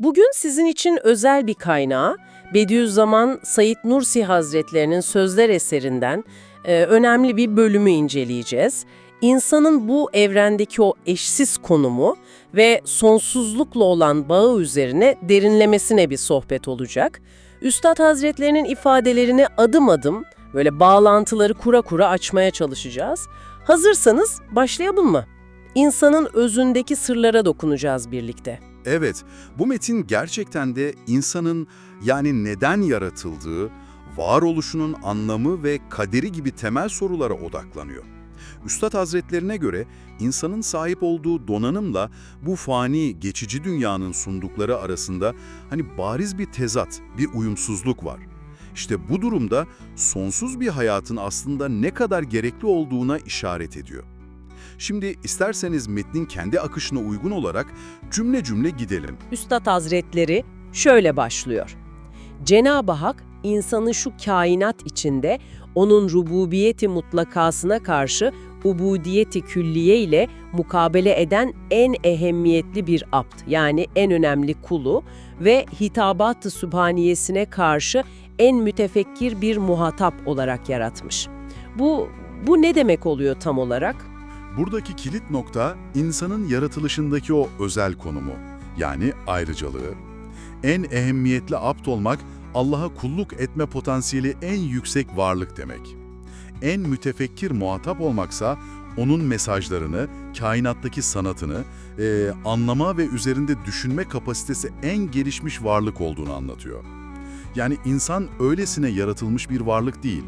Bugün sizin için özel bir kaynağı, Bediüzzaman Said Nursi Hazretlerinin sözler eserinden e, önemli bir bölümü inceleyeceğiz. İnsanın bu evrendeki o eşsiz konumu ve sonsuzlukla olan bağı üzerine derinlemesine bir sohbet olacak. Üstad Hazretlerinin ifadelerini adım adım böyle bağlantıları kura kura açmaya çalışacağız. Hazırsanız başlayalım mı? İnsanın özündeki sırlara dokunacağız birlikte. Evet, bu metin gerçekten de insanın yani neden yaratıldığı, varoluşunun anlamı ve kaderi gibi temel sorulara odaklanıyor. Üstad Hazretlerine göre insanın sahip olduğu donanımla bu fani, geçici dünyanın sundukları arasında hani bariz bir tezat, bir uyumsuzluk var. İşte bu durumda sonsuz bir hayatın aslında ne kadar gerekli olduğuna işaret ediyor. Şimdi isterseniz metnin kendi akışına uygun olarak cümle cümle gidelim. Üstad Hazretleri şöyle başlıyor. Cenab-ı Hak insanı şu kainat içinde onun rububiyeti mutlakasına karşı ubudiyeti külliye ile mukabele eden en ehemmiyetli bir abd yani en önemli kulu ve hitabat-ı sübhaniyesine karşı en mütefekkir bir muhatap olarak yaratmış. Bu, bu ne demek oluyor tam olarak? Buradaki kilit nokta insanın yaratılışındaki o özel konumu, yani ayrıcalığı. En ehemmiyetli apt olmak, Allah'a kulluk etme potansiyeli en yüksek varlık demek. En mütefekkir muhatap olmaksa, onun mesajlarını, kainattaki sanatını, eee, anlama ve üzerinde düşünme kapasitesi en gelişmiş varlık olduğunu anlatıyor. Yani insan öylesine yaratılmış bir varlık değil,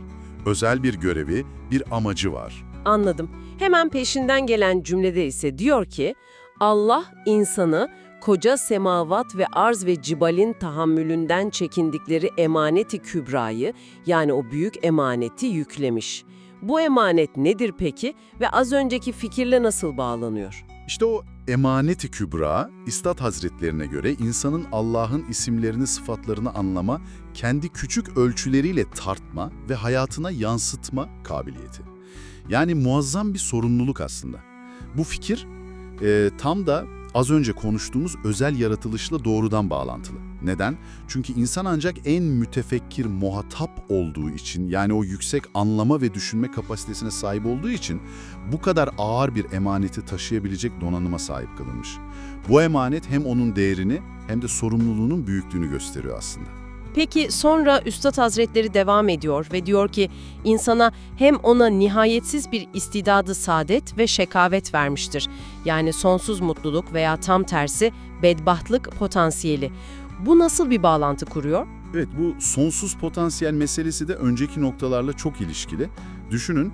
özel bir görevi, bir amacı var. Anladım. Hemen peşinden gelen cümlede ise diyor ki, Allah insanı koca semavat ve arz ve cibalin tahammülünden çekindikleri emaneti kübrayı yani o büyük emaneti yüklemiş. Bu emanet nedir peki ve az önceki fikirle nasıl bağlanıyor? İşte o emaneti kübra, İstat Hazretlerine göre insanın Allah'ın isimlerini, sıfatlarını anlama, kendi küçük ölçüleriyle tartma ve hayatına yansıtma kabiliyeti. Yani muazzam bir sorumluluk aslında. Bu fikir e, tam da az önce konuştuğumuz özel yaratılışla doğrudan bağlantılı. Neden? Çünkü insan ancak en mütefekkir muhatap olduğu için yani o yüksek anlama ve düşünme kapasitesine sahip olduğu için bu kadar ağır bir emaneti taşıyabilecek donanıma sahip kılınmış. Bu emanet hem onun değerini hem de sorumluluğunun büyüklüğünü gösteriyor aslında. Peki sonra Üstad Hazretleri devam ediyor ve diyor ki insana hem ona nihayetsiz bir istidadı saadet ve şekavet vermiştir. Yani sonsuz mutluluk veya tam tersi bedbahtlık potansiyeli. Bu nasıl bir bağlantı kuruyor? Evet bu sonsuz potansiyel meselesi de önceki noktalarla çok ilişkili. Düşünün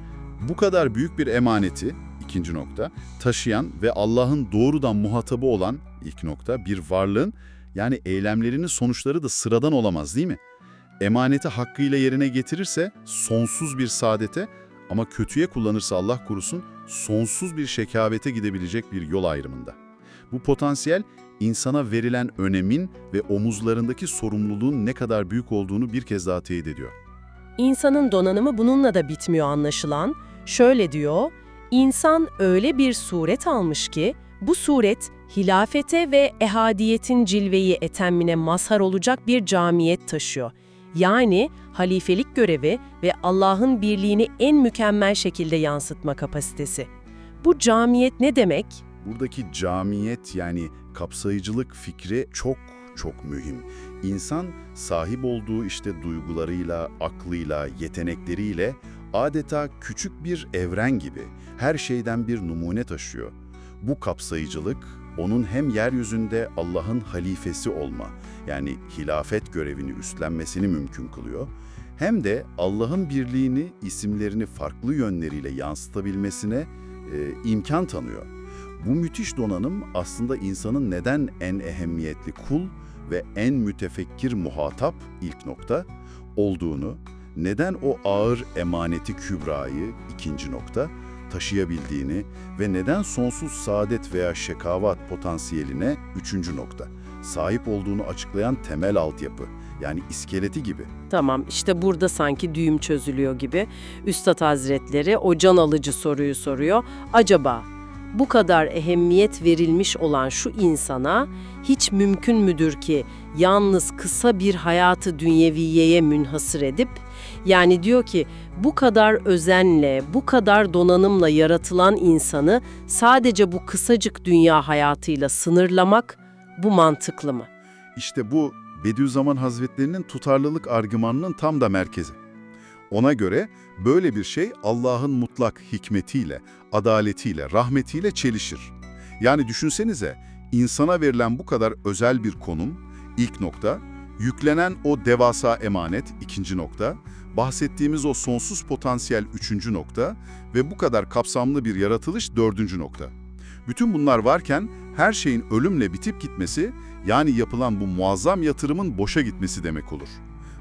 bu kadar büyük bir emaneti, ikinci nokta, taşıyan ve Allah'ın doğrudan muhatabı olan ilk nokta bir varlığın yani eylemlerinin sonuçları da sıradan olamaz değil mi? Emaneti hakkıyla yerine getirirse sonsuz bir saadete ama kötüye kullanırsa Allah korusun sonsuz bir şekavete gidebilecek bir yol ayrımında. Bu potansiyel insana verilen önemin ve omuzlarındaki sorumluluğun ne kadar büyük olduğunu bir kez daha teyit ediyor. İnsanın donanımı bununla da bitmiyor anlaşılan. Şöyle diyor, insan öyle bir suret almış ki, bu suret hilafete ve ehadiyetin cilveyi etemmine mazhar olacak bir camiyet taşıyor. Yani halifelik görevi ve Allah'ın birliğini en mükemmel şekilde yansıtma kapasitesi. Bu camiyet ne demek? Buradaki camiyet yani kapsayıcılık fikri çok çok mühim. İnsan sahip olduğu işte duygularıyla, aklıyla, yetenekleriyle adeta küçük bir evren gibi her şeyden bir numune taşıyor. Bu kapsayıcılık onun hem yeryüzünde Allah'ın halifesi olma yani hilafet görevini üstlenmesini mümkün kılıyor hem de Allah'ın birliğini isimlerini farklı yönleriyle yansıtabilmesine e, imkan tanıyor. Bu müthiş donanım aslında insanın neden en ehemmiyetli kul ve en mütefekkir muhatap ilk nokta olduğunu, neden o ağır emaneti kübrayı ikinci nokta taşıyabildiğini ve neden sonsuz saadet veya şekavat potansiyeline üçüncü nokta sahip olduğunu açıklayan temel altyapı yani iskeleti gibi. Tamam, işte burada sanki düğüm çözülüyor gibi. Üstad Hazretleri o can alıcı soruyu soruyor. Acaba bu kadar ehemmiyet verilmiş olan şu insana hiç mümkün müdür ki yalnız kısa bir hayatı dünyeviyeye münhasır edip, yani diyor ki bu kadar özenle, bu kadar donanımla yaratılan insanı sadece bu kısacık dünya hayatıyla sınırlamak bu mantıklı mı? İşte bu Bediüzzaman Hazretlerinin tutarlılık argümanının tam da merkezi. Ona göre böyle bir şey Allah'ın mutlak hikmetiyle, adaletiyle, rahmetiyle çelişir. Yani düşünsenize, insana verilen bu kadar özel bir konum, ilk nokta, yüklenen o devasa emanet, ikinci nokta, bahsettiğimiz o sonsuz potansiyel, üçüncü nokta ve bu kadar kapsamlı bir yaratılış, dördüncü nokta. Bütün bunlar varken her şeyin ölümle bitip gitmesi, yani yapılan bu muazzam yatırımın boşa gitmesi demek olur.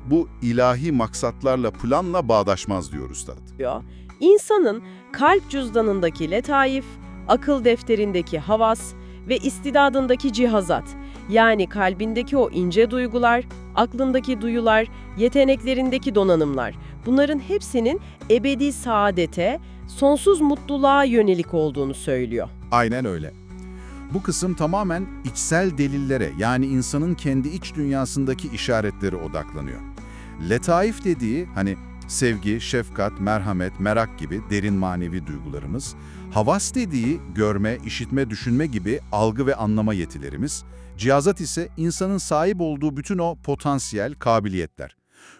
Bu ilahi maksatlarla, planla bağdaşmaz diyor üstad. diyor. İnsanın kalp cüzdanındaki letaif, akıl defterindeki havas ve istidadındaki cihazat, yani kalbindeki o ince duygular, aklındaki duyular, yeteneklerindeki donanımlar, bunların hepsinin ebedi saadete, sonsuz mutluluğa yönelik olduğunu söylüyor. Aynen öyle. Bu kısım tamamen içsel delillere yani insanın kendi iç dünyasındaki işaretlere odaklanıyor. Letaif dediği hani sevgi, şefkat, merhamet, merak gibi derin manevi duygularımız, havas dediği görme, işitme, düşünme gibi algı ve anlama yetilerimiz, cihazat ise insanın sahip olduğu bütün o potansiyel kabiliyetler.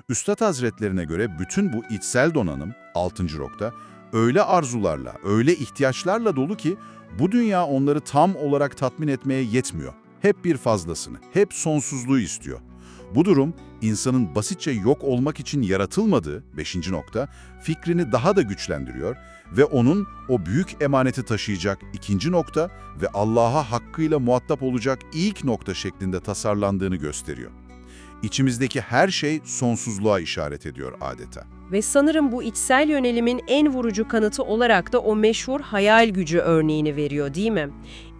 Üstad Hazretlerine göre bütün bu içsel donanım, 6. nokta, öyle arzularla, öyle ihtiyaçlarla dolu ki bu dünya onları tam olarak tatmin etmeye yetmiyor. Hep bir fazlasını, hep sonsuzluğu istiyor. Bu durum, insanın basitçe yok olmak için yaratılmadığı, 5. nokta, fikrini daha da güçlendiriyor ve onun o büyük emaneti taşıyacak ikinci nokta ve Allah'a hakkıyla muhatap olacak ilk nokta şeklinde tasarlandığını gösteriyor. İçimizdeki her şey sonsuzluğa işaret ediyor adeta. Ve sanırım bu içsel yönelimin en vurucu kanıtı olarak da o meşhur hayal gücü örneğini veriyor değil mi?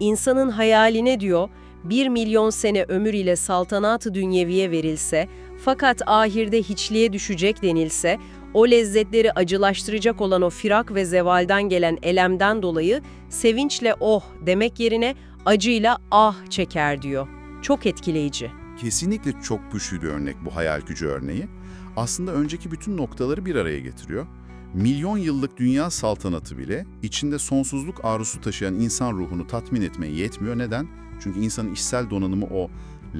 İnsanın hayaline diyor, bir milyon sene ömür ile saltanat-ı dünyeviye verilse, fakat ahirde hiçliğe düşecek denilse, o lezzetleri acılaştıracak olan o firak ve zevalden gelen elemden dolayı sevinçle oh demek yerine acıyla ah çeker diyor. Çok etkileyici. Kesinlikle çok güçlü bir örnek bu hayal gücü örneği. Aslında önceki bütün noktaları bir araya getiriyor. Milyon yıllık dünya saltanatı bile içinde sonsuzluk arzusu taşıyan insan ruhunu tatmin etmeye yetmiyor. Neden? Çünkü insanın içsel donanımı o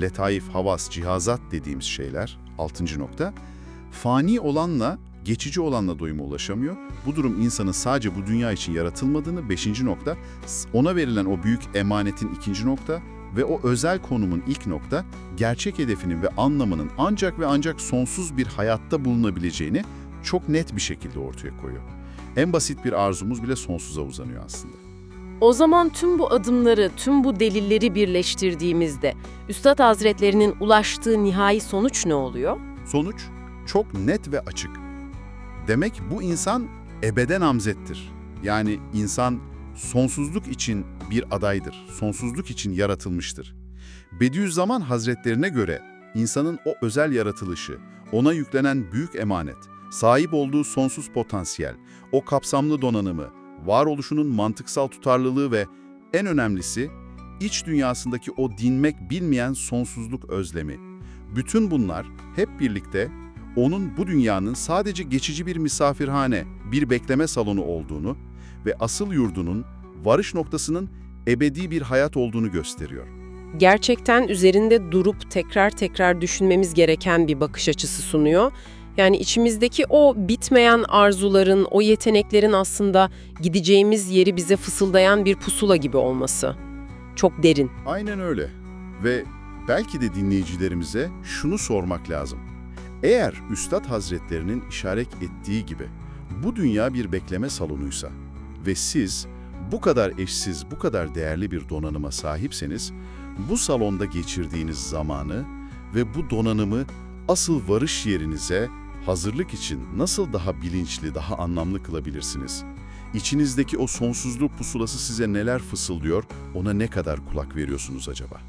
letaif, havas, cihazat dediğimiz şeyler, altıncı nokta, fani olanla, geçici olanla doyuma ulaşamıyor. Bu durum insanın sadece bu dünya için yaratılmadığını, beşinci nokta, ona verilen o büyük emanetin ikinci nokta ve o özel konumun ilk nokta, gerçek hedefinin ve anlamının ancak ve ancak sonsuz bir hayatta bulunabileceğini çok net bir şekilde ortaya koyuyor. En basit bir arzumuz bile sonsuza uzanıyor aslında. O zaman tüm bu adımları, tüm bu delilleri birleştirdiğimizde Üstad Hazretlerinin ulaştığı nihai sonuç ne oluyor? Sonuç çok net ve açık. Demek bu insan ebeden namzettir. Yani insan sonsuzluk için bir adaydır, sonsuzluk için yaratılmıştır. Bediüzzaman Hazretlerine göre insanın o özel yaratılışı, ona yüklenen büyük emanet, sahip olduğu sonsuz potansiyel, o kapsamlı donanımı, varoluşunun mantıksal tutarlılığı ve en önemlisi iç dünyasındaki o dinmek bilmeyen sonsuzluk özlemi. Bütün bunlar hep birlikte onun bu dünyanın sadece geçici bir misafirhane, bir bekleme salonu olduğunu ve asıl yurdunun, varış noktasının ebedi bir hayat olduğunu gösteriyor. Gerçekten üzerinde durup tekrar tekrar düşünmemiz gereken bir bakış açısı sunuyor. Yani içimizdeki o bitmeyen arzuların, o yeteneklerin aslında gideceğimiz yeri bize fısıldayan bir pusula gibi olması. Çok derin. Aynen öyle. Ve belki de dinleyicilerimize şunu sormak lazım. Eğer Üstad Hazretlerinin işaret ettiği gibi bu dünya bir bekleme salonuysa ve siz bu kadar eşsiz, bu kadar değerli bir donanıma sahipseniz, bu salonda geçirdiğiniz zamanı ve bu donanımı asıl varış yerinize hazırlık için nasıl daha bilinçli, daha anlamlı kılabilirsiniz? İçinizdeki o sonsuzluk pusulası size neler fısıldıyor, ona ne kadar kulak veriyorsunuz acaba?